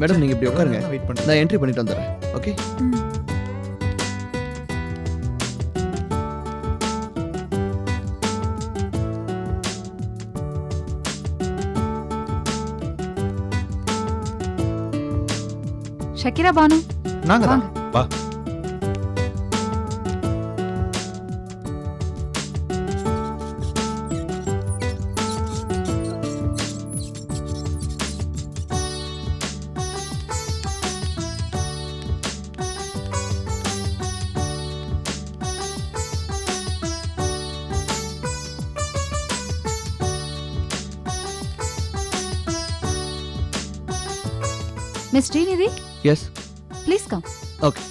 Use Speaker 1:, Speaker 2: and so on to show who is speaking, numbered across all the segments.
Speaker 1: Madam நீங்கள் இப்படி உட்காருங்க.
Speaker 2: வெயிட் பண்ணு
Speaker 1: நான் என்ட்ரி பண்ணிட்டு வந்துடுறேன். ஓகே.
Speaker 3: ஷக்கிரா பானு.
Speaker 2: நாங்க தான். வா.
Speaker 3: Srinidhi?
Speaker 1: Yes
Speaker 3: please come
Speaker 1: okay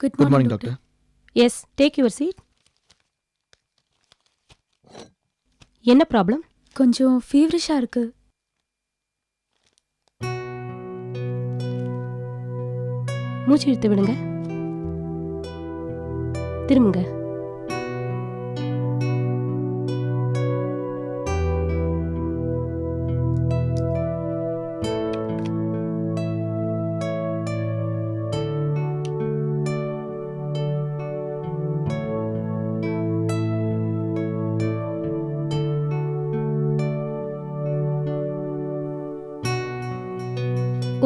Speaker 3: good
Speaker 1: morning doctor
Speaker 4: yes take your seat என்ன ப்ராப்ளம்
Speaker 3: கொஞ்சம் ஃபீவரிஷா இருக்கு.
Speaker 4: மூச்சு இழுத்து விடுங்க. திரும்புங்க.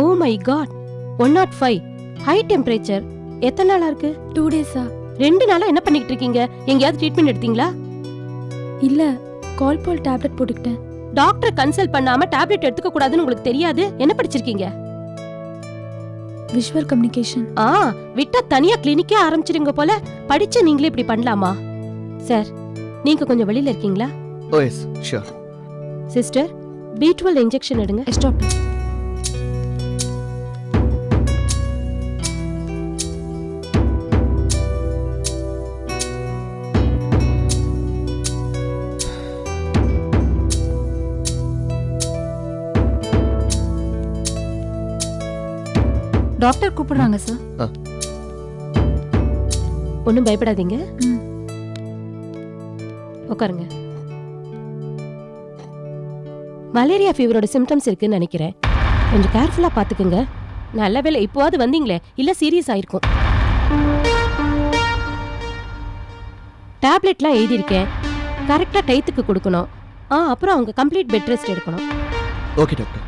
Speaker 4: ஓ my god one naught five high temperature எத்தனை நாளா இருக்கு?
Speaker 3: டூ டேஸா
Speaker 4: ரெண்டு நாளா என்ன பண்ணிட்டு இருக்கீங்க எங்கேயாவது ட்ரீட்மெண்ட் எடுத்தீங்களா?
Speaker 3: இல்ல. கால்பால் டேப்லெட் போட்டுக்கிட்டேன்.
Speaker 4: டாக்டர் கன்சல்ட் பண்ணாம டேப்லெட் எடுத்துக்க கூடாதுன்னு உங்களுக்கு தெரியாது? என்ன படிச்சிருக்கீங்க?
Speaker 3: விஷுவல் கம்யூனிகேஷன்
Speaker 4: ஆ விட்டா தனியா கிளினிக்கே ஆரம்பிச்சிடுங்க போல. படிச்ச நீங்களே இப்படி பண்ணலாமா? சார் நீங்க கொஞ்சம் வெளியில இருக்கீங்களா?
Speaker 1: ஓ yes sure
Speaker 4: sister B twelve injection எடுங்க.
Speaker 3: எஸ் டாக்டர் கூப்பிடுறாங்க சார்
Speaker 4: ஒன்றும் பயப்படாதீங்க. உட்காருங்க மலேரியா ஃபீவரோட சிம்டம்ஸ் இருக்குன்னு நினைக்கிறேன். கொஞ்சம் கேர்ஃபுல்லா பாத்துக்குங்க. நல்ல வேளை இப்போவாது வந்தீங்களே இல்ல சீரியஸ் ஆயிருக்கும். டேப்லெட்லாம் எழுதியிருக்கேன். கரெக்டா டயத்துக்கு கொடுக்கணும். ஆ அப்புறம் அவங்க கம்ப்ளீட் பெட் ரெஸ்ட் எடுக்கணும்.
Speaker 1: ஓகே டாக்டர்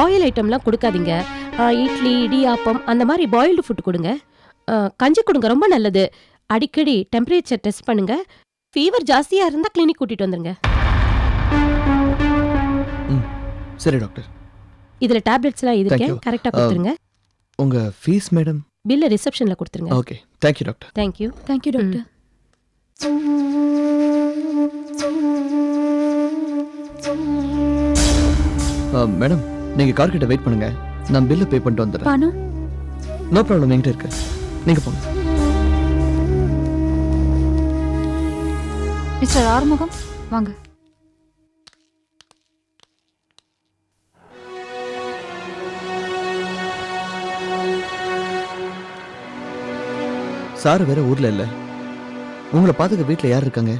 Speaker 4: ஆயில் ஐட்டம்லாம் கொடுக்காதீங்க. இட்லி இடியாப்பம் அந்த மாதிரி பாயில்டு ஃபுட் கொடுங்க. கஞ்சி கொடுங்க ரொம்ப நல்லது. அடிக்கடி டெம்பரேச்சர் டெஸ்ட் பண்ணுங்க. ஃபீவர் ஜாஸ்தியா இருந்தா கிளினிக் கூட்டிட்டு வந்துருங்க.
Speaker 1: சரி டாக்டர்
Speaker 4: இதுல டேப்லெட்ஸ்லாம் இருக்கேன்.
Speaker 1: you.
Speaker 4: கரெக்டா கொடுத்துருங்க.
Speaker 1: உங்கள் ஃபீஸ் மேடம்
Speaker 4: பில்ல ரிசப்ஷன்ல கொடுத்துருங்க.
Speaker 1: Okay thank you doctor
Speaker 4: thank you
Speaker 3: thank you doctor
Speaker 1: madam நீங்கள் கார் கிட்ட வெயிட் பண்ணுங்க. நான் பில்லை பே பண்ணிட்டு வந்துடுறேன்.
Speaker 3: பணம்
Speaker 1: நோ ப்ராப்ளம் என்கிட்ட இருக்கு. நீங்கள் போங்க.
Speaker 3: மிஸ்டர் ஆறுமுகம் வாங்க.
Speaker 1: சார் வேற ஊரில் இல்லை. உங்களை பார்த்துக்க வீட்டில் யார் இருக்காங்க?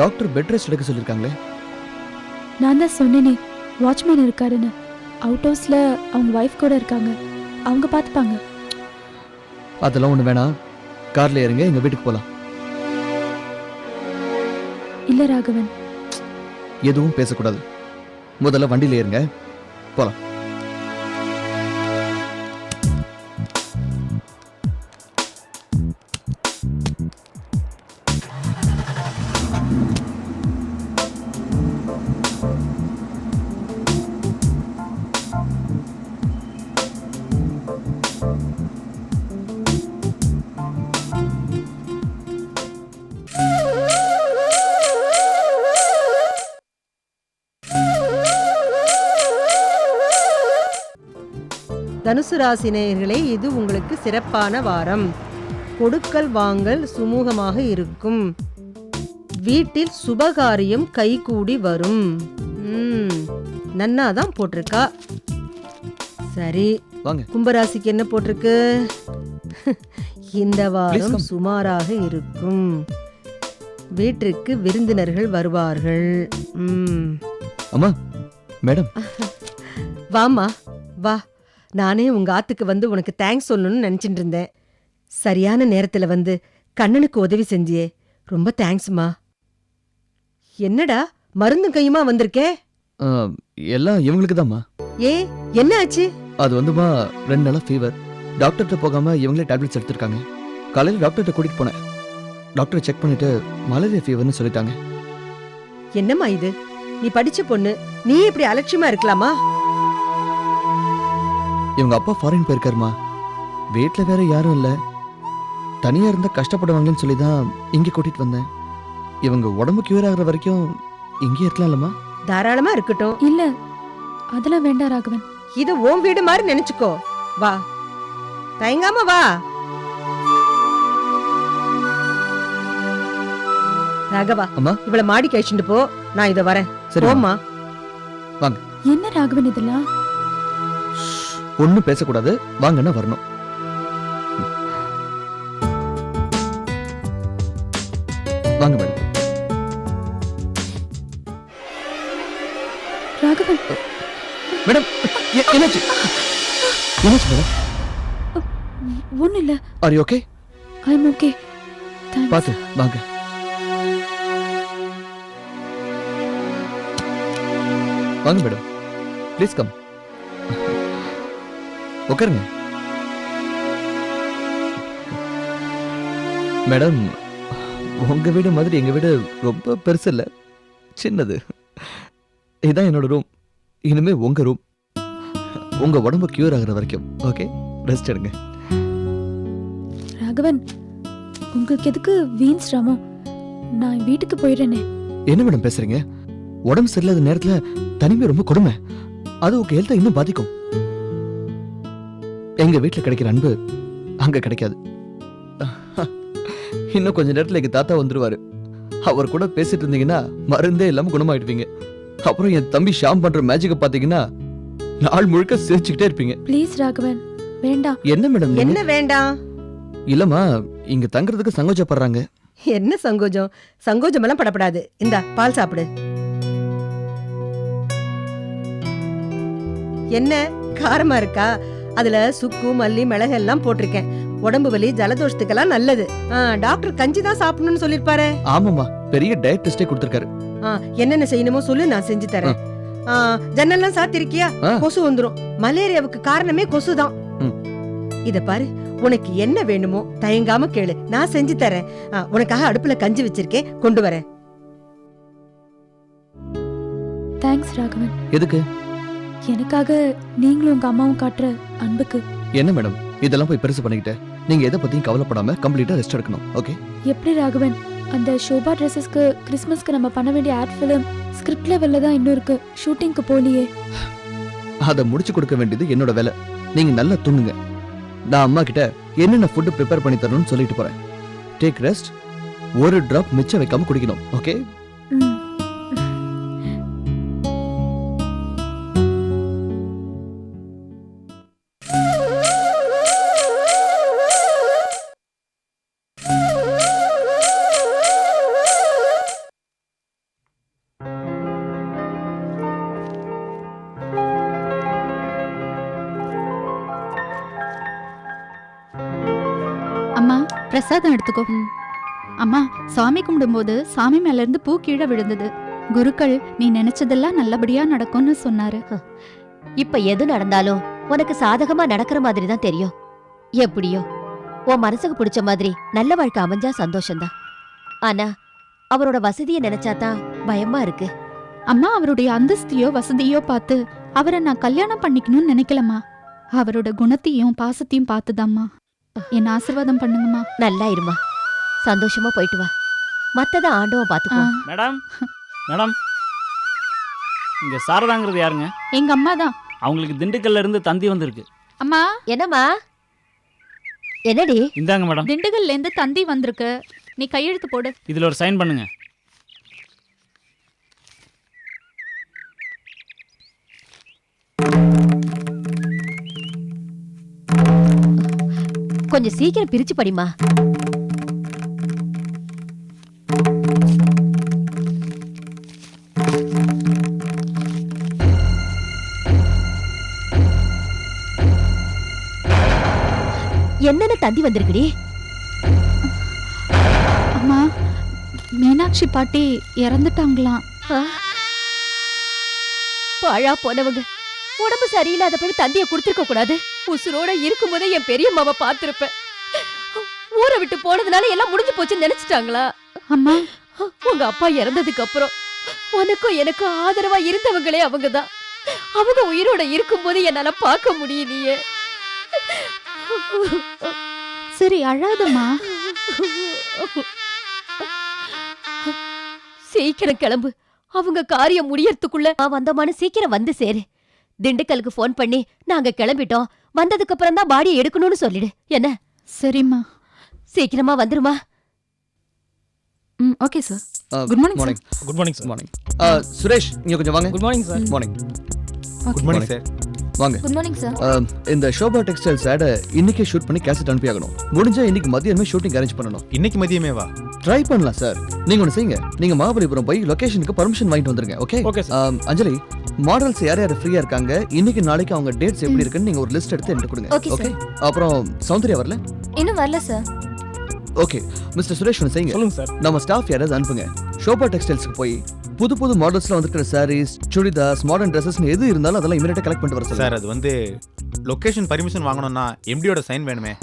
Speaker 1: டாக்டர் பெட் ரெஸ்ட் எடுக்க சொல்லியிருக்காங்களே.
Speaker 3: நான் தான் சொன்னேனே வாட்ச்மேன் இருக்காருன்னு. அவுட் ஹவுஸ்ல அவங்க ஒய்ஃப் கூட இருக்காங்க. அவங்க பார்த்துப்பாங்க.
Speaker 1: அதெல்லாம் ஒன்று வேணாம். காரில் ஏறுங்க எங்கள் வீட்டுக்கு போகலாம்
Speaker 3: இல்ல ராகவன்.
Speaker 1: எதுவும் பேசக்கூடாது. முதல்ல வண்டியில் ஏறுங்க. போகலாம்
Speaker 5: ராசி நேயர்களே இது உங்களுக்கு சிறப்பான வாரம். கொடுக்கல் வாங்கல் சுமூகமாக இருக்கும். வீட்டில் சுபகாரியம் கைகூடி வரும். நன்னா தான் போட்டிருக்கா. சரி கும்பராசிக்கு என்ன போட்டிருக்கு? இந்த வாரம். சுமாராக இருக்கும். வீட்டிற்கு விருந்தினர்கள் வருவார்கள்.
Speaker 1: அம்மா மேடம்.
Speaker 5: வாம்மா வா. நானே உங்க ஆத்துக்கு வந்து உனக்கு தேங்க்ஸ் சொல்லணும்னு நினைச்சிட்டு இருந்தேன். சரியான நேரத்துல வந்து கண்ணனுக்கு உதவி செஞ்சியே. ரொம்ப தேங்க்ஸ்மா என்னடா மருந்தும் கையுமா வந்திருக்கே?
Speaker 1: எல்லாம் இவங்களுக்கு தான்மா
Speaker 5: ஏ என்ன ஆச்சு?
Speaker 1: அது வந்துமா ரெண்டு நாளா ஃபீவர் டாக்டர்கிட்ட போகாம இவங்களே டேப்லெட்ஸ் எடுத்திருக்காங்க. காலையில் டாக்டர்கிட்ட கூட்டிட்டு போனேன். டாக்டர் செக் பண்ணிட்டு மலேரியா ஃபீவர்னு சொல்லிட்டாங்க.
Speaker 5: என்னம்மா இது? நீ படிச்ச பொண்ணு நீ இப்படி அலட்சியமா இருக்கலாமா?
Speaker 1: இவங்க அப்பா ஃபாரின் போயிருக்காருமா? வீட்டில் வேற யாரும் இல்லை. தனியாக இருந்தால் கஷ்டப்படுவாங்கன்னு சொல்லி தான் இங்கே கூட்டிட்டு வந்தேன். இவங்க உடம்பு கியூர் ஆகுற வரைக்கும் இங்கே இருக்கலாம்லம்மா?
Speaker 5: தாராளமா இருக்கட்டும்.
Speaker 3: இல்ல அதெல்லாம் வேண்டாம் ராகவன்.
Speaker 5: இது உன் வீடு மாதிரி நினைச்சுக்கோ. வா. தயங்காம வா. ராகவா
Speaker 1: அம்மா.
Speaker 5: இவள மாடி கழிச்சுட்டு போ. நான் இத வரேன்.
Speaker 1: சரி
Speaker 5: போம்மா.
Speaker 3: என்ன ராகவன் இதெல்லாம்?
Speaker 1: ஒன்றும் பேசக்கூடாது. வாங்கன்னா வரணும். வாங்க மேடம்.
Speaker 3: ராகவன்.
Speaker 1: மேடம் என்னாச்சு? என்னாச்சு மேடம்?
Speaker 3: ஒன்றும் இல்ல.
Speaker 1: Are okay
Speaker 3: I am okay
Speaker 1: பார்த்து வாங்க. வாங்க மேடம். ப்ளீஸ் கம் உட்காருங்க. மேடம் உங்க வீடு மாதிரி எங்க வீடு ரொம்ப பெருசு இல்ல. சின்னது. இதான் என்னோட ரூம் இனிமே உங்க ரூம் உங்க உடம்பு கியூர் ஆகுற வரைக்கும் ஓகே ரெஸ்ட் எடுங்க.
Speaker 3: ராகவன் உங்களுக்கு எதுக்கு வீண் சிரமம்? நான் வீட்டுக்கு போயிடுறேனே.
Speaker 1: என்ன மேடம் பேசுறீங்க? உடம்பு சரியில்லாத நேரத்துல தனிமை ரொம்ப கொடுமை. அது உங்க ஹெல்த்தை இன்னும் பாதிக்கும். எங்க வீட்ல கிடைக்கிற அன்பு அங்க கிடைக்காது. இன்னும் கொஞ்ச நேரத்துல எங்க தாத்தா வந்துருவாரு. அவர் கூட பேசிட்டு இருந்தீங்கன்னா மருந்தே இல்லாம குணமாயிடுவீங்க. அப்புறம் என் தம்பி ஷாம் பண்ற மேஜிக்க பாத்தீங்கன்னா நாள் முழுக்க சிரிச்சுக்கிட்டே இருப்பீங்க.
Speaker 3: ப்ளீஸ் ராகவன் வேண்டாம்.
Speaker 1: என்ன மேடம் நீங்க?
Speaker 5: என்ன வேண்டாம்?
Speaker 1: இல்லம்மா இங்க தங்குறதுக்கு சங்கோச்சப்படுறாங்க
Speaker 5: என்ன சங்கோஜம்? சங்கோஜம் எல்லாம் படப்படாது. இந்தா பால் சாப்பிடு. என்ன? காரமா இருக்கா? அதுல சுக்கு மல்லி மிளகு எல்லாம் போட்டிருக்கேன். உடம்பு வலி ஜலதோஷத்துக்கெல்லாம் நல்லது. டாக்டர் கஞ்சி தான் சாப்பிடணும்னு சொல்லிருப்பாரு.
Speaker 1: ஆமாம்மா பெரிய டயட் டெஸ்டே கொடுத்துருக்காரு.
Speaker 5: என்னென்ன செய்யணுமோ சொல்லு நான் செஞ்சு தரேன். ஜன்னல்லாம் சாத்திருக்கியா. கொசு வந்துரும். மலேரியாவுக்கு காரணமே கொசுதான்
Speaker 1: ம்.
Speaker 5: இத பாரு உனக்கு என்ன வேணுமோ தயங்காம கேளு. நான் செஞ்சு தரேன். உனக்காக அடுப்புல கஞ்சி வச்சிருக்கேன். கொண்டு வரேன்.
Speaker 3: தேங்க்ஸ் ராகவன்.
Speaker 1: எதுக்கு?
Speaker 3: எனக்காக நீங்களும் உங்க அம்மாவும் காட்டுற அன்புக்கு.
Speaker 1: என்ன மேடம்? இதெல்லாம் போய் பெருசு பண்ணிக்கிட்டு நீங்க எதை பத்தியும் கவலைப்படாம கம்ப்ளீட்டா ரெஸ்ட் எடுக்கணும் ஓகே?
Speaker 3: எப்படி ராகவன்? அந்த ஷோபா ட்ரெஸ்ஸஸ்க்கு கிறிஸ்மஸ்க்கு நம்ம பண்ண வேண்டிய ஆட் ஃபிலிம் ஸ்கிரிப்ட் லெவல்ல தான் இன்னும் இருக்கு. ஷூட்டிங்க்கு போலியே.
Speaker 1: அதை முடிச்சு கொடுக்க வேண்டியது என்னோட வேலை. நீங்க நல்லா தூங்குங்க. நான் அம்மா கிட்ட என்னென்ன ஃபுட் ப்ரிப்பேர் பண்ணி தரணும்னு சொல்லிட்டு போறேன். டேக் ரெஸ்ட் ஒரு டிராப் மிச்சம் வைக்காம குடிக்கணும் ஓகே?
Speaker 2: பிரசாதம் எடுத்துக்கோ அம்மா சாமி கும்பிடும்போது சாமி மேல இருந்து பூ கீழே விழுந்தது. குருக்கள் நீ நினைச்சதெல்லாம் நல்லபடியா நடக்கும்னு சொன்னாரு.
Speaker 6: இப்ப எது நடந்தாலும் உனக்கு சாதகமா நடக்கிற மாதிரி தான் தெரியும். எப்படியோ? உன் மனசுக்கு பிடிச்ச மாதிரி நல்ல வாழ்க்கை அமைஞ்சா சந்தோஷம்தான். ஆனா அவரோட வசதியை நினைச்சாதான் பயமா இருக்கு.
Speaker 2: அம்மா அவருடைய அந்தஸ்தையோ வசதியோ பார்த்து அவரை நான் கல்யாணம் பண்ணிக்கணும்னு நினைக்கலம்மா. அவரோட குணத்தையும் பாசத்தையும் பார்த்துதாம்மா. என்ன ஆசீர்வாதம் பண்ணுங்கம்மா.
Speaker 6: நல்லா இருமா. சந்தோஷமா போயிட்டு வா. மத்தத ஆண்டவன்
Speaker 2: ஆ,
Speaker 6: பாத்துக்கோ
Speaker 7: மேடம் மேடம். இங்க சாரதாங்கிறது யாருங்க?
Speaker 2: எங்க அம்மா தான்.
Speaker 7: அவங்களுக்கு திண்டுக்கல்ல இருந்து தந்தி வந்திருக்கு.
Speaker 2: அம்மா.
Speaker 6: என்னம்மா? என்னடி?
Speaker 7: இந்தாங்க மேடம்.
Speaker 2: திண்டுக்கல்ல இருந்து தந்தி வந்திருக்கு. நீ கையெழுத்து போடு.
Speaker 7: இதுல ஒரு சைன் பண்ணுங்க.
Speaker 6: கொஞ்சம் சீக்கிரம் பிரிச்சு படிமா என்னென்ன தந்தி வந்திருக்குடி?
Speaker 2: அம்மா மீனாட்சி பாட்டி இறந்துட்டாங்களாம்.
Speaker 6: பாழா போனவங்க. உடம்பு சரியில்லாத போய் தந்திய கொடுத்திருக்க கூடாது. உசுரோட இருக்கும்போதே என் பெரியம்மாவை பார்த்திருப்பேன். ஊரை விட்டு போனதுனால எல்லாம் முடிஞ்சு போச்சுன்னு நினைச்சிட்டாங்களா?
Speaker 2: அம்மா.
Speaker 6: உங்க அப்பா இறந்ததுக்கு அப்புறம் உனக்கும் எனக்கும் ஆதரவா இருந்தவங்களே அவங்கதான். அவங்க உயிரோட இருக்கும்போது என்னால பார்க்க முடியலையே.
Speaker 2: சரி அழாதம்மா.
Speaker 6: சீக்கிரம் கிளம்பு. அவங்க காரியம் முடியறதுக்குள்ள நான் வந்தோமான்னு சீக்கிரம் வந்து சேரு. திண்டுக்கலுக்கு ஃபோன் பண்ணி நாங்க கிளம்பிட்டோம். வந்ததுக்கு அப்புறம் தான் பாடியை எடுக்கணும்னு சொல்லிடு. என்ன?
Speaker 2: சரிம்மா.
Speaker 6: சீக்கிரமா வந்துருமா?
Speaker 2: ம் okay sir Good morning, sir.
Speaker 1: Morning
Speaker 8: good morning sir
Speaker 1: morning Suresh இங்க கொஞ்சம் வாங்க.
Speaker 8: Good morning sir
Speaker 1: morning
Speaker 8: good morning sir
Speaker 1: வாங்க.
Speaker 2: குட் மார்னிங் சார்
Speaker 1: இந்த ஷோபா டெக்ஸ்டைல்ஸ் ஆட இன்னைக்கே ஷூட் பண்ணி கேசட் அனுப்பி ஆகணும். முடிஞ்சா இன்னைக்கு மதியமே ஷூட்டிங் அரேஞ்ச் பண்ணணும்.
Speaker 8: இன்னைக்கு மதியமே வா.
Speaker 1: ட்ரை பண்ணலாம் சார் நீங்க ஒன்று செய்யுங்க. நீங்க மகாபலிபுரம் போய் லொகேஷனுக்கு பர்மிஷன் வாங்கிட்டு வந்துருங்க ஓகே அஞ்சலி மாடல்ஸ் யார் யார் ஃப்ரீயா இருக்காங்க? இன்னைக்கு நாளைக்கு அவங்க டேட்ஸ் எப்படி இருக்குன்னு நீங்க ஒரு லிஸ்ட் எடுத்து என்கிட்ட கொடுங்க.
Speaker 2: Okay,
Speaker 1: ஓகே அப்புறம் சௌந்தர்யா வரல?
Speaker 2: இன்னும் வரல சார்
Speaker 1: ஓகே மிஸ்டர் சுரேஷ் ஒன்று செய்யுங்க.
Speaker 8: சொல்லுங்க சார்
Speaker 1: நம்ம ஸ்டாஃப் யாராவது அனுப்புங்க. ஷோபா டெக்ஸ்டைல்ஸ்க்கு போய் புது புது மாடல்ஸ்ல வந்துருக்கிற சாரீஸ் சுடிதாஸ் மாடர்ன் ட்ரெஸ்ஸஸ்னு எது இருந்தாலும் அதெல்லாம் இமீடியட்டா கலெக்ட் பண்ணிட்டு வர
Speaker 8: சார் அது வந்து லொகேஷன் பர்மிஷன் வாங்கணும்னா எம்டியோட சைன் வேணுமே.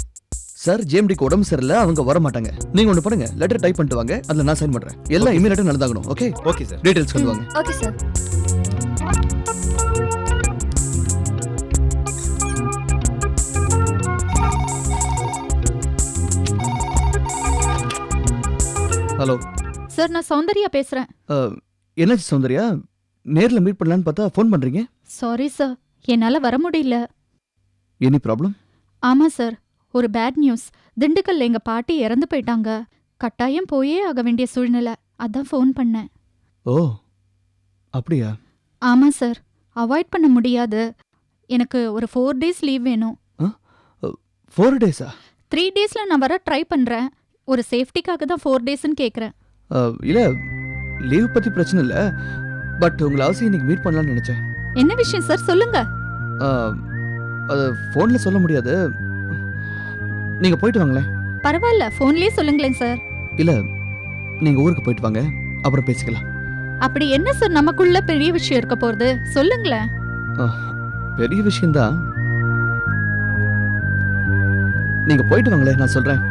Speaker 1: சார் ஜேஎம்டிக்கு உடம்பு சரியில்லை அவங்க வர மாட்டாங்க நீங்க ஒன்று பண்ணுங்க. லெட்டர் டைப் பண்ணிட்டு வாங்க. அதுல நான் சைன் பண்றேன். எல்லாம் இமீடியட்டா நடந்தாகணும். ஓகே
Speaker 8: ஓகே சார்
Speaker 1: டீடைல்ஸ் கொண்டு வாங்க
Speaker 2: ஓகே சார்
Speaker 1: ஹலோ
Speaker 2: சார் நான் சௌந்தர்யா பேசுறேன்.
Speaker 1: என்னாச்சு சௌந்தர்யா? நேர்ல மீட் பண்ணலான்னு பார்த்தா ஃபோன் பண்றீங்க?
Speaker 2: சாரி சார் என்னால வர முடியல.
Speaker 1: எனி ப்ராப்ளம்
Speaker 2: ஆமா சார் ஒரு பேட் நியூஸ் திண்டுக்கல்ல எங்க பாட்டி இறந்து போயிட்டாங்க. கட்டாயம் போயே ஆக வேண்டிய சூழ்நிலை. அதான் ஃபோன் பண்ணேன்.
Speaker 1: ஓ அப்படியா?
Speaker 2: ஆமா சார் அவாய்ட் பண்ண முடியாது. எனக்கு ஒரு ஃபோர் டேஸ் லீவ் வேணும்.
Speaker 1: ஃபோர் டேஸா
Speaker 2: த்ரீ டேஸ்ல நான் வர ட்ரை பண்றேன். ஒரு சேஃப்டிக்காக தான் ஃபோர் டேஸ்ன்னு கேக்குறேன்.
Speaker 1: இல்ல லீவ் பத்தி பிரச்சனை இல்ல. பட் உங்களை அவசியம் இன்னைக்கு மீட் பண்ணலாம்னு நினைச்சேன்.
Speaker 2: என்ன விஷயம் சார் சொல்லுங்க.
Speaker 1: அது ஃபோன்ல சொல்ல முடியாது. நீங்க போயிட்டு வாங்களேன்.
Speaker 2: பரவாயில்ல ஃபோன்லயே சொல்லுங்களேன் சார்
Speaker 1: இல்ல நீங்க ஊருக்கு போயிட்டு வாங்க. அப்புறம் பேசிக்கலாம்.
Speaker 2: அப்படி என்ன சார் நமக்குள்ள பெரிய விஷயம் இருக்க போறது? சொல்லுங்களேன்.
Speaker 1: பெரிய விஷயம்தான். நீங்க போயிட்டு வாங்களேன் நான் சொல்றேன்.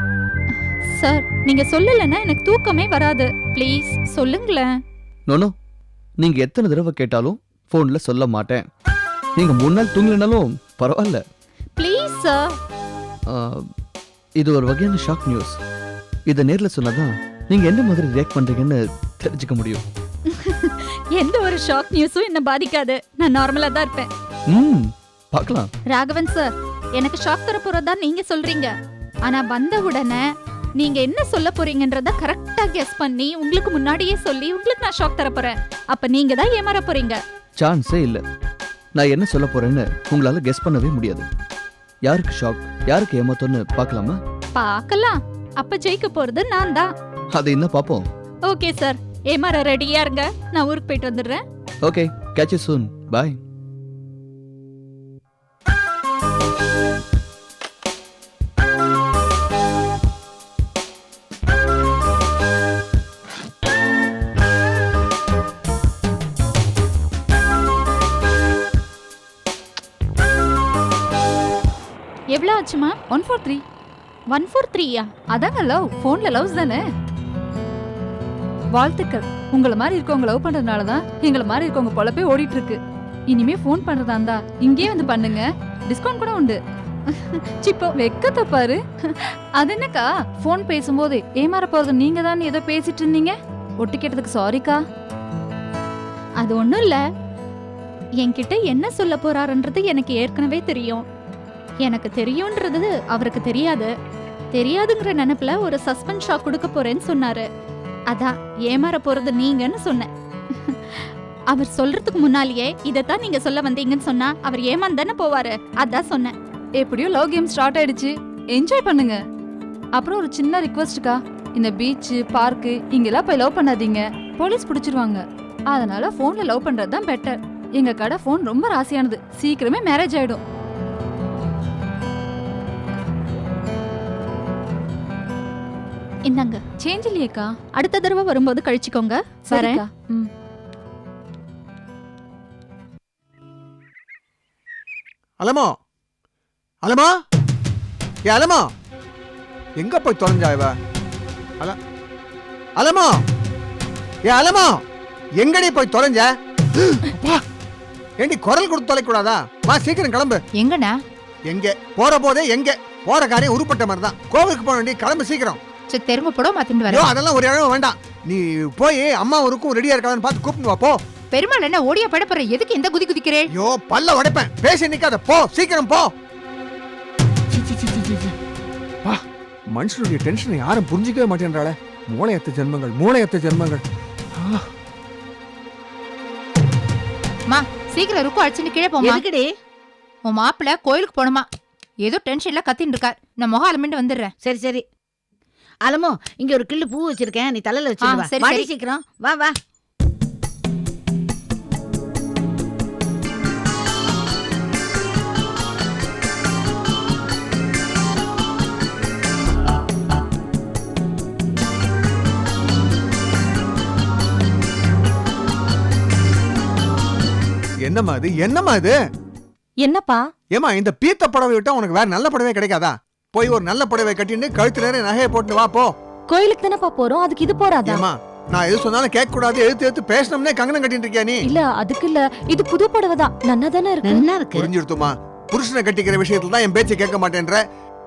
Speaker 2: சார் நீங்க சொல்லலைன்னா எனக்கு தூக்கமே வராது. ப்ளீஸ் சொல்லுங்களேன்.
Speaker 1: நோனோ நீங்க எத்தனை தடவை கேட்டாலும் ஃபோன்ல சொல்ல மாட்டேன். நீங்க மூணு நாள் தூங்கலனாலும் பரவாயில்ல.
Speaker 2: Please sir.
Speaker 1: இது ஒரு வகையான ஷாக் நியூஸ். இதை நேர்ல சொன்னாதான் நீங்க என்ன மாதிரி ரியாக்ட் பண்றீங்கன்னு தெரிஞ்சுக்க முடியும்.
Speaker 2: எந்த ஒரு ஷாக் நியூஸும் என்ன பாதிக்காது. நான் நார்மலா தான் இருப்பேன்.
Speaker 1: ம் பார்க்கலாம்.
Speaker 2: ராகவன் சார் எனக்கு ஷாக் தர போறதா நீங்க சொல்றீங்க. ஆனா வந்த உடனே நீங்க என்ன சொல்ல போறீங்கன்றத கரெக்டா கெஸ் பண்ணி உங்களுக்கு முன்னாடியே சொல்லி உங்களுக்கு நான் ஷாக் தர போறேன். அப்ப நீங்க தான் ஏமாற போறீங்க.
Speaker 1: சான்ஸே இல்லை. நான் என்ன சொல்ல போறேன்னு உங்களால கெஸ் பண்ணவே முடியாது. யாருக்கு ஷாக் யாருக்கு ஏமாத்தோன்னு பார்க்கலாமா?
Speaker 2: பார்க்கலாம். அப்ப ஜெயிக்க போறது நான் தான்.
Speaker 1: அதை என்ன பார்ப்போம்.
Speaker 2: ஓகே சார் ஏமாற ரெடியா இருங்க. நான் ஊருக்கு போயிட்டு வந்துடுறேன்.
Speaker 1: Okay catch you soon bye
Speaker 2: எவ்வளோ ஆச்சுமா one four three one four த்ரீயா அதாங்க லவ் ஃபோனில் லவ்ஸ் தானே?
Speaker 9: வாழ்த்துக்கள். உங்களை மாதிரி இருக்கவங்க லவ் பண்றதுனால தான் எங்களை மாதிரி இருக்கவங்க பொழப்பே ஓடிட்டு இருக்கு இனிமே ஃபோன் பண்றதா இருந்தா இங்கேயே வந்து பண்ணுங்க. டிஸ்கவுண்ட் கூட உண்டு. சிப்போ வெக்கத்தை பாரு. அது என்னக்கா? ஃபோன் பேசும்போது ஏமாற போறது நீங்க தான் ஏதோ பேசிட்டு இருந்தீங்க? ஒட்டு கேட்டதுக்கு சாரிக்கா
Speaker 2: அது ஒன்றும் இல்லை. என்கிட்ட என்ன சொல்ல போறாருன்றது எனக்கு ஏற்கனவே தெரியும். எனக்கு தெரியும்ன்றது அவருக்கு தெரியாது. தெரியாதுங்கிற நினைப்புல ஒரு சஸ்பென்ஸ் ஷாக் கொடுக்க போறேன்னு சொன்னாரு. அதான் ஏமாற போறது நீங்கன்னு சொன்னேன். அவர் சொல்றதுக்கு முன்னாலேயே இதைத்தான் நீங்க சொல்ல வந்தீங்கன்னு சொன்னா அவர் ஏமாந்து தானே போவாரு. அதான் சொன்னேன்.
Speaker 9: எப்படியோ லவ் கேம் ஸ்டார்ட் ஆயிடுச்சு. என்ஜாய் பண்ணுங்க. அப்புறம் ஒரு சின்ன ரிக்வஸ்ட்க்கா இந்த பீச்சு பார்க்கு இங்கெல்லாம் போய் லவ் பண்ணாதீங்க. போலீஸ் பிடிச்சிருவாங்க. அதனால ஃபோனில் லவ் பண்ணுறது தான் பெட்டர் எங்கள் கடை ஃபோன் ரொம்ப ராசியானது. சீக்கிரமே மேரேஜ் ஆகிடும்
Speaker 2: இந்தாங்க.
Speaker 9: சேஞ்ச் இல்லையேக்கா
Speaker 2: அடுத்த தடவை வரும்போது கழிச்சுக்கோங்க. வரேன்.
Speaker 9: ம்.
Speaker 10: அலமோ. அலமா. ஏ அலமா. எங்க போய் தொலைஞ்சா இவ? அல அலமா. ஏ அலமா. எங்கடி போய் தொலைஞ்ச? அப்பா, ஏண்டி குரல் கொடுத்து தொலைக்கூடாதா? வா சீக்கிரம் கிளம்பு.
Speaker 11: எங்கண்ணா?
Speaker 10: எங்க? போற போதே எங்க? போற காரியம் உருப்பட்ட மாதிரி தான் கோவிலுக்கு போக வேண்டிய கிளம்பு சீக்கிரம்.
Speaker 11: சரி தெருங்க போட மாத்திட்டு
Speaker 10: ஐயோ
Speaker 11: வரேன்.
Speaker 10: அதெல்லாம் ஒரு இடம் வேண்டாம். நீ போய் அம்மா ஒருக்கும் ரெடியா இருக்கான்னு பார்த்து கூப்பிட்டு வா போ.
Speaker 11: பெருமாள் என்ன ஓடியா படப்புற எதுக்கு இந்த குதி குதிக்கிறேன்?
Speaker 10: ஐயோ பல்ல உடைப்பேன். பேசி நிக்காத போ. சீக்கிரம் போ. சி, சி, சி, சி, சி, சி. வா மனுஷனுடைய டென்ஷனை யாரும் புரிஞ்சிக்கவே மாட்டேன்றாளே. மூளையத்த ஜென்மங்கள் மூளையத்த ஜென்மங்கள். ஆ,
Speaker 11: மா சீக்கிரம் இருக்கும் அடிச்சுட்டு கீழே போமா
Speaker 6: எதுக்குடி?
Speaker 11: உன் மாப்பிள்ள கோயிலுக்கு போனோமா ஏதோ டென்ஷன்ல கத்தின்னு இருக்கார். நான் முகம் அலமிட்டு வந்துடுறேன்.
Speaker 6: சரி சரி. அலமோ இங்க ஒரு கிள்ளு பூ வச்சிருக்கேன். நீ தலையில வாடி
Speaker 11: சரி.
Speaker 6: சீக்கிரம். வா வா.
Speaker 10: என்னம்மா இது? என்னம்மா இது?
Speaker 12: என்னப்பா?
Speaker 10: ஏமா இந்த பீத்த புடவை விட்டா உனக்கு வேற நல்ல புடவை கிடைக்காதா? போய் ஒரு நல்ல புடவை கட்டிட்டு கழுத்து நிறைய நகையை போட்டு வா போ.
Speaker 12: கோயிலுக்கு தானப்பா போறோம்? அதுக்கு இது போறாதா?
Speaker 10: ஏமா நான் எது சொன்னாலும் கேட்க கூடாது எழுத்து எழுத்து பேசணும்னே கங்கணம் கட்டிட்டு இருக்கியா நீ?
Speaker 12: இல்ல அதுக்கு இல்ல. இது புது புடவை தான். நன்னா தானே இருக்கு?
Speaker 6: நல்லா இருக்கு.
Speaker 10: புரிஞ்சிருத்துமா புருஷனை கட்டிக்கிற விஷயத்துல தான் என் பேச்சை கேட்க மாட்டேன்ற.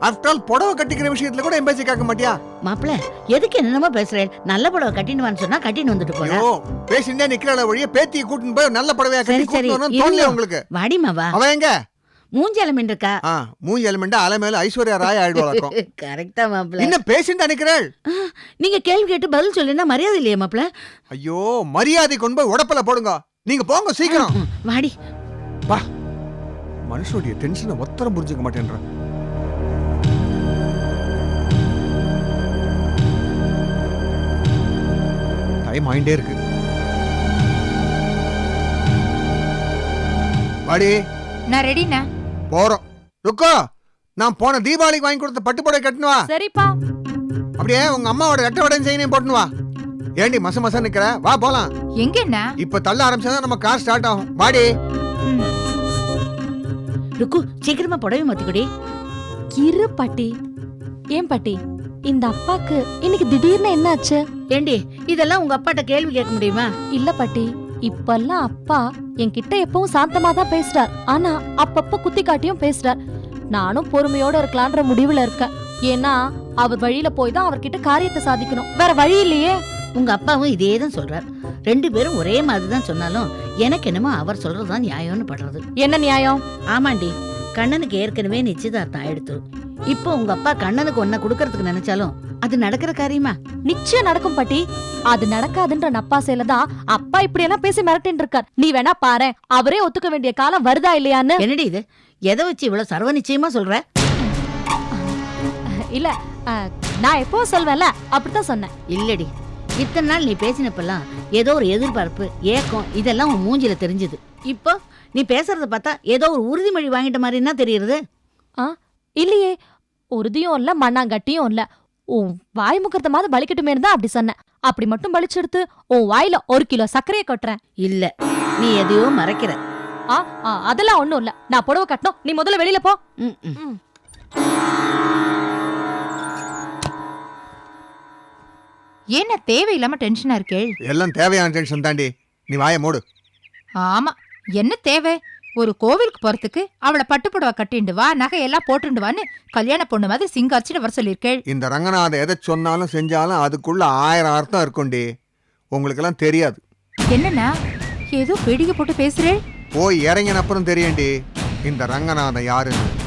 Speaker 10: ஆஃப்டர் ஆல் புடவை கட்டிக்கிற விஷயத்துல கூட என் பேச்சை கேட்க மாட்டியா?
Speaker 6: மாப்பிள எதுக்கு என்னமோ பேசுறேன் நல்ல புடவை கட்டின்னு வான்னு சொன்னா கட்டின்னு வந்துட்டு போறேன்
Speaker 10: ஐயோ பேசிண்டே நிக்கிற வழிய பேத்தியை கூட்டின்னு போய் நல்ல புடவையா
Speaker 6: சரி,
Speaker 10: கட்டி
Speaker 6: சரி, இருங்க.
Speaker 10: தோணலையா உங்களுக்கு?
Speaker 6: வாடிமா வா
Speaker 10: அவ எங்க?
Speaker 6: மூஞ்சால மின் இருக்கா.
Speaker 10: ஆ மூஞ்சி எலிமெண்டா அலை மேல ஐஸ்வர்யா ராய் ஆயிடுவாக்கும்
Speaker 6: கரெக்டா மாப்பிள
Speaker 10: இன்னும் பேசிண்டா நிக்கிறேள்
Speaker 6: நீங்க கேள்வி கேட்டு பதில் சொல்லினா மரியாதை இல்லையா மாப்பிள
Speaker 10: ஐயோ மரியாதை கொண்டு போய் உடப்பல போடுங்க. நீங்க போங்க சீக்கிரம்.
Speaker 6: வாடி.
Speaker 10: மனுஷனுடைய டென்ஷனை ஒத்தரம் புரிஞ்சுக்க மாட்டேன்ற. டைம் ஆயிண்டே இருக்கு. வாடி.
Speaker 11: நான் ரெடிண்ணா
Speaker 10: போறோம். ருக்கோ நான் போன தீபாவளிக்கு வாங்கி கொடுத்த பட்டு புடவை கட்டணும் வா.
Speaker 9: சரிப்பா.
Speaker 10: அப்படியே உங்க அம்மாவோட ரெட்டை வடையும் செய்யணும் போட்டுன்னு வா. ஏண்டி மச மச நிக்கிற? வா போலாம்.
Speaker 11: எங்கண்ணா
Speaker 10: இப்ப தள்ள ஆரம்பிச்சா நம்ம கார் ஸ்டார்ட் ஆகும். வாடி.
Speaker 6: ருக்கு சீக்கிரமா புடவை மாத்திக்கொடி.
Speaker 12: இரு பாட்டி. ஏன் பாட்டி? இந்த அப்பாக்கு இன்னைக்கு திடீர்னு என்னாச்சு?
Speaker 6: ஏண்டி இதெல்லாம் உங்க அப்பாட்ட கேள்வி கேட்க முடியுமா?
Speaker 12: இல்ல பாட்டி. இப்பெல்லாம் அப்பா என்கிட்ட எப்பவும் சாந்தமா தான் பேசுறார். ஆனா அப்பப்ப குத்தி காட்டியும் பேசுறார். நானும் பொறுமையோட இருக்கலான்ற முடிவுல இருக்கேன். ஏன்னா அவர் வழியில போய் தான் அவர்கிட்ட காரியத்தை சாதிக்கணும். வேற வழி இல்லையே.
Speaker 6: உங்க அப்பாவும் இதே தான் சொல்றார். ரெண்டு பேரும் ஒரே மாதிரி தான் சொன்னாலும் எனக்கு என்னமோ அவர் சொல்றதுதான் நியாயம்னு படுறது.
Speaker 12: என்ன நியாயம்?
Speaker 6: ஆமாண்டி கண்ணனுக்கு ஏற்கனவே நிச்சயதார்த்தம் ஆயிடுத்து. இப்போ உங்க அப்பா கண்ணனுக்கு ஒன்ன கொடுக்கறதுக்கு நினைச்சாலும் அது நடக்கிற காரியமா?
Speaker 12: நிச்சயம் நடக்கும் பாட்டி. அது நடக்காதுன்ற நப்பாசையில தான் அப்பா இப்படி எல்லாம் பேசி மிரட்டின்னு இருக்கார் நீ வேணா பாரு அவரே ஒத்துக்க வேண்டிய காலம் வருதா இல்லையான்னு.
Speaker 6: என்னடி இது? எதை வச்சு இவ்வளவு சர்வ நிச்சயமா சொல்ற?
Speaker 12: இல்ல நான் எப்போ சொல்வேன்ல அப்படித்தான் சொன்னேன்.
Speaker 6: இல்லடி. இத்தனை நாள் நீ பேசினப்பெல்லாம் ஏதோ ஒரு எதிர்பார்ப்பு ஏக்கம் இதெல்லாம் உன் மூஞ்சில தெரிஞ்சது. இப்போ நீ பேசுறத பார்த்தா ஏதோ ஒரு உறுதிமொழி வாங்கிட்ட மாதிரி என்ன தெரியுது
Speaker 12: இல்லையே. உறுதியும் இல்ல மண்ணாங்கட்டியும் இல்ல. உன் வாய் முகத்தை மாதிரி பலிக்கட்டுமே தான் அப்படி சொன்னேன் அப்படி மட்டும் பலிச்செடுத்து உன் வாயில ஒரு கிலோ சர்க்கரையை கொட்டுறேன்.
Speaker 6: இல்ல நீ எதையோ மறைக்கிற.
Speaker 12: ஆ ஆ, அதெல்லாம் ஒண்ணும் இல்ல. நான் புடவை கட்டணும். நீ முதல்ல வெளியில போ.
Speaker 6: ம், ம்.
Speaker 11: ஏன்னா தேவையில்லாம டென்ஷனா இருக்கேள்
Speaker 10: எல்லாம் தேவையான டென்ஷன் தாண்டி. நீ வாயை மூடு.
Speaker 11: ஆமா என்ன தேவை? ஒரு கோவிலுக்கு போறதுக்கு அவளை பட்டு புடவை கட்டிண்டு வா நகையெல்லாம் போட்டுண்டு வான்னு கல்யாண பொண்ணு மாதிரி சிங்காரிச்சிட்டு வர சொல்லியிருக்கேள்.
Speaker 10: இந்த ரங்கநாத எதை சொன்னாலும் செஞ்சாலும் அதுக்குள்ள ஆயிரம் அர்த்தம் இருக்கும்டி. உங்களுக்கெல்லாம் தெரியாது.
Speaker 11: என்னண்ணா? ஏதோ பிடிக்க போட்டு பேசுறேள்?
Speaker 10: போய் இறங்கின அப்புறம் தெரியும்டி. இந்த ரங்கநாதன் யாருன்னு.